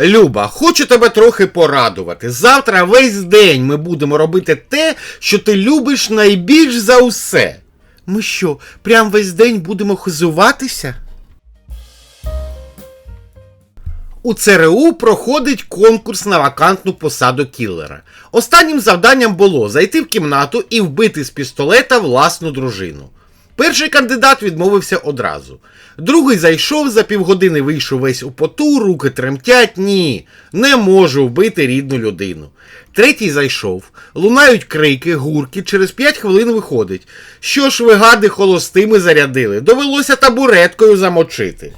Люба, хочу тебе трохи порадувати. Завтра весь день ми будемо робити те, що ти любиш найбільш за усе. Ми що, прям весь день будемо хизуватися? У ЦРУ проходить конкурс на вакантну посаду кілера. Останнім завданням було зайти в кімнату і вбити з пістолета власну дружину. Перший кандидат відмовився одразу. Другий зайшов, за півгодини вийшов весь у поту, руки тремтять. Ні, не можу вбити рідну людину. Третій зайшов, лунають крики, гурки, через п'ять хвилин виходить. Що ж ви гади холостими зарядили? Довелося табуреткою замочити.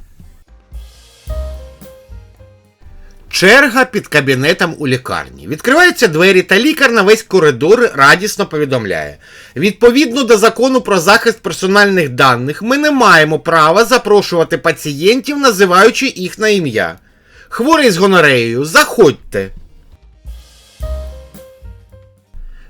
Черга під кабінетом у лікарні. Відкриваються двері, та лікар на весь коридор радісно повідомляє: відповідно до закону про захист персональних даних, ми не маємо права запрошувати пацієнтів, називаючи їх на ім'я. Хворий з гонореєю, заходьте.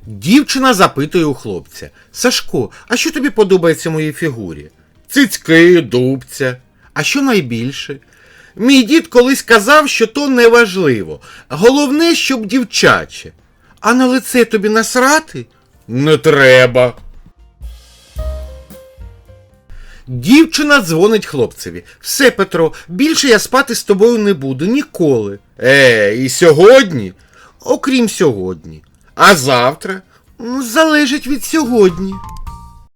Дівчина запитує у хлопця: Сашко, а що тобі подобається моїй фігурі? Цицьки, дубця. А що найбільше? Мій дід колись казав, що то не важливо. Головне, щоб дівчаче. А на лице тобі насрати? Не треба. Дівчина дзвонить хлопцеві. Все, Петро, більше я спати з тобою не буду ніколи. Е, і сьогодні? Окрім сьогодні. А завтра? Ну, Залежить від сьогодні.